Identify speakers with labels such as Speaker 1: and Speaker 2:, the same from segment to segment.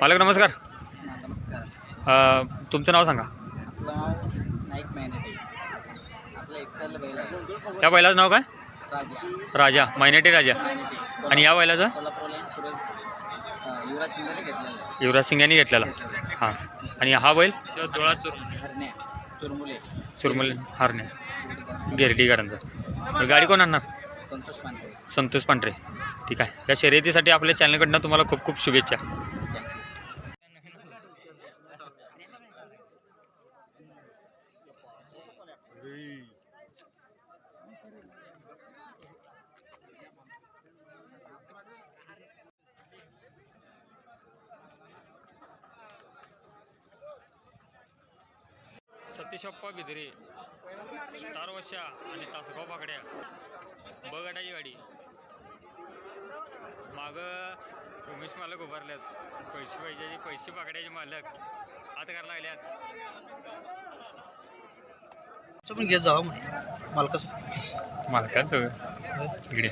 Speaker 1: मालक नमस्कार.
Speaker 2: नमस्कार.
Speaker 1: अ, तुमचं नाव सांगा.
Speaker 2: आपलं नाव नाईक मायनेटी आपलं एकट्याला बैल आहे.
Speaker 1: या बैलाचं नाव काय?
Speaker 2: राजा.
Speaker 1: राजा मायनेटी राजा. आणि या बैलाचं?
Speaker 2: कोल्हापूरला सुरज अं, युवराज सिंगने घेतलेलं आहे.
Speaker 1: युवराज सिंग यांनी घेतलेला.
Speaker 2: घेतलेलं आहे.
Speaker 1: हां. आणि हा बैल? डोळा चुर
Speaker 2: हरण्या चुरमुले.
Speaker 1: चुरमुल हारणे. गिरडीकरांचा तर गाडी कोण आणणार?
Speaker 2: संतोष पांढरे.
Speaker 1: संतोष पांढरे. ठीक आहे. या शर्यतीसाठी आपल्या चॅनलकडनं तुम्हाला खूप खूप शुभेच्छा. सतीशप्पा बिदरे स्टार वशा आणि तासगाव बागड्या. बगटाची गाडी. माग उमेश मालक उभारल्यात. पैसे पाहिजे पैसे बागड्याचे मालक. हात करायला लागल्यात.
Speaker 3: पण घेत जावा म्हणे मालकाचं.
Speaker 1: मालकांचं? इकडे.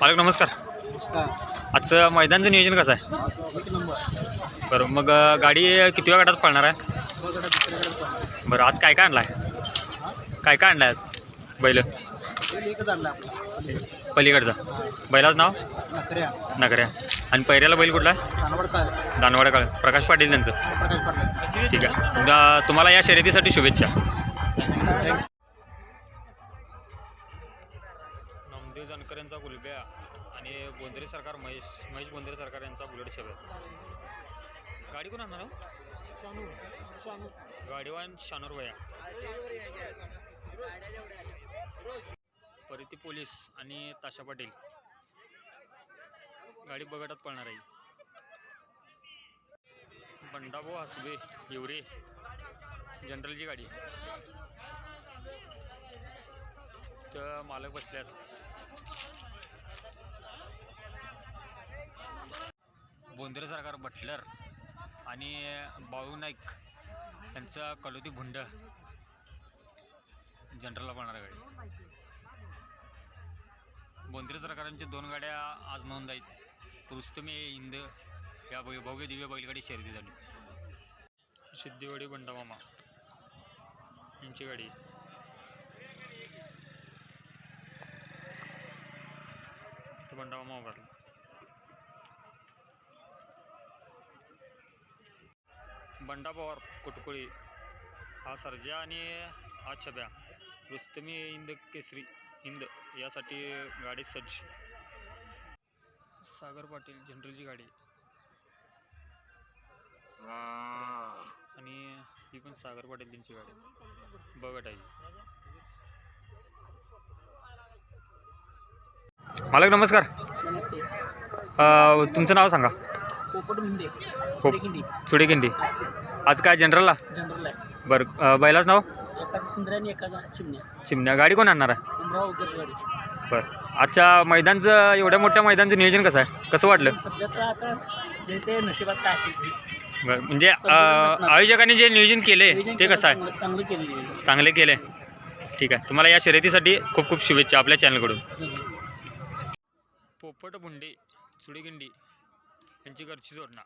Speaker 1: मालक नमस्कार.
Speaker 3: नमस्कार.
Speaker 1: आजचं मैदानचं नियोजन कसं आहे? बरं मग गाडी किती वेळ गटात पळणार आहे? बरं आज काय काय आणलं आहे काय काय आणलं आहे आज? बैल?
Speaker 3: बैल एकच आणला आपला
Speaker 1: पलीकडचा. बैलाचं नाव?
Speaker 3: नकऱ्या.
Speaker 1: नगऱ्या आणि पैऱ्याला बैल कुठला? आहे
Speaker 3: कानवड काय
Speaker 1: दानवाडा काळ. प्रकाश पाटील त्यांचं.
Speaker 3: प्रकाश पाटलाचं
Speaker 1: ठीक आहे. तुमच्या तुम्हाला या शर्यतीसाठी शुभेच्छा. नामदेव जानकर यांचा गुलब्या आणि बोंद्रे सरकार महेश महेश बोंद्रे सरकार यांचा बुलेट शेव गाडी कोण आणणार हो? गाडीवान शानूर वया परिती पोलीस आणि ताशा पाटील. गाडी बगटात पळणार आहे. बंडाबो हसबे हिवरे जनरलची गाडी. तर मालक बसल्यात. बोंद्रे सरकार बटलर आणि बाळू नाईक यांचा कलोती भुंड. जनरलला पळणार गाडी. बोंद्रे सरकारांच्या दोन गाड्या आज नोंद आहेत. रुस्तमे इंद या भव्य भव्य दिव्य बैलगाडी शर्यती झाली. सिद्धिवाडी बंडामामा यांची गाडी. बंडामामा उभारला. बंडा पवार कुटकुळी हा सर्जा आणि हा छब्या. रुस्तमी इंद केसरी हिंद यासाठी गाडी सज्ज. सागर पाटील जनरलची गाडी. आणि ही पण सागर पाटील त्यांची गाडी. बघत आहे मालक नमस्कार.
Speaker 3: नमस्ते.
Speaker 1: अ, तुमचं नाव सांगा.
Speaker 3: पोपट भिंडे
Speaker 1: चुडेकिंडी आज काय जनरलला?
Speaker 3: जनरल आहे.
Speaker 1: बरं अ, बैलाच नाव?
Speaker 3: एकाचा सुंदर आणि एकाचा चिमण्या.
Speaker 1: चिमण्या. गाडी कोण आणणार आहे?
Speaker 3: उमराव
Speaker 1: बरं. आजच्या मैदानचं एवढ्या मोठ्या मैदानचं नियोजन कसं आहे? कसं वाटलं?
Speaker 3: सध्या तर आता जे ते नशिबात काय असेल ते.
Speaker 1: बरं. म्हणजे अ, आयोजकांनी जे नियोजन केले
Speaker 3: नियोजन
Speaker 1: ते कसं आहे?
Speaker 3: चांगलं- चांगलं केलेलं आहे
Speaker 1: चांगले केले. ठीक आहे. तुम्हाला या शर्यतीसाठी खूप खूप शुभेच्छा आपल्या चॅनलकडून. पोपट बुंडे चुडीगिंडी यांची घरची जोडणा.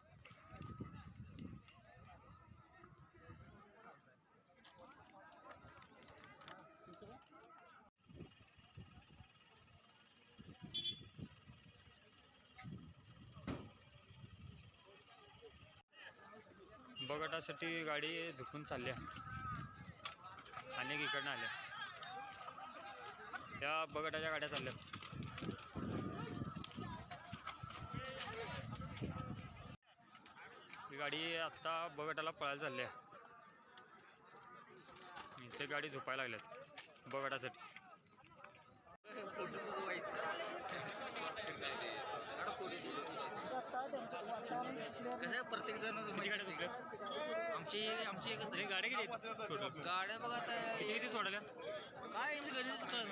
Speaker 1: बगटासाठी गाडी झुकून चालल्या. अनेक इकडनं आल्या. त्या बगटाच्या गाड्या चालल्या ही गाडी आत्ता बगटाला पळायला चालली आहे. इथे गाडी झोपायला लागल्यात. बगटासाठी
Speaker 2: कसं प्रत्येक जण
Speaker 1: किती गाड्या झोपल्यात
Speaker 2: आमची आमची एकच
Speaker 1: गाड्या किती आहेत?
Speaker 2: गाड्या बघा आता
Speaker 1: किती किती सोडल्या?
Speaker 2: काय यांचं गणितच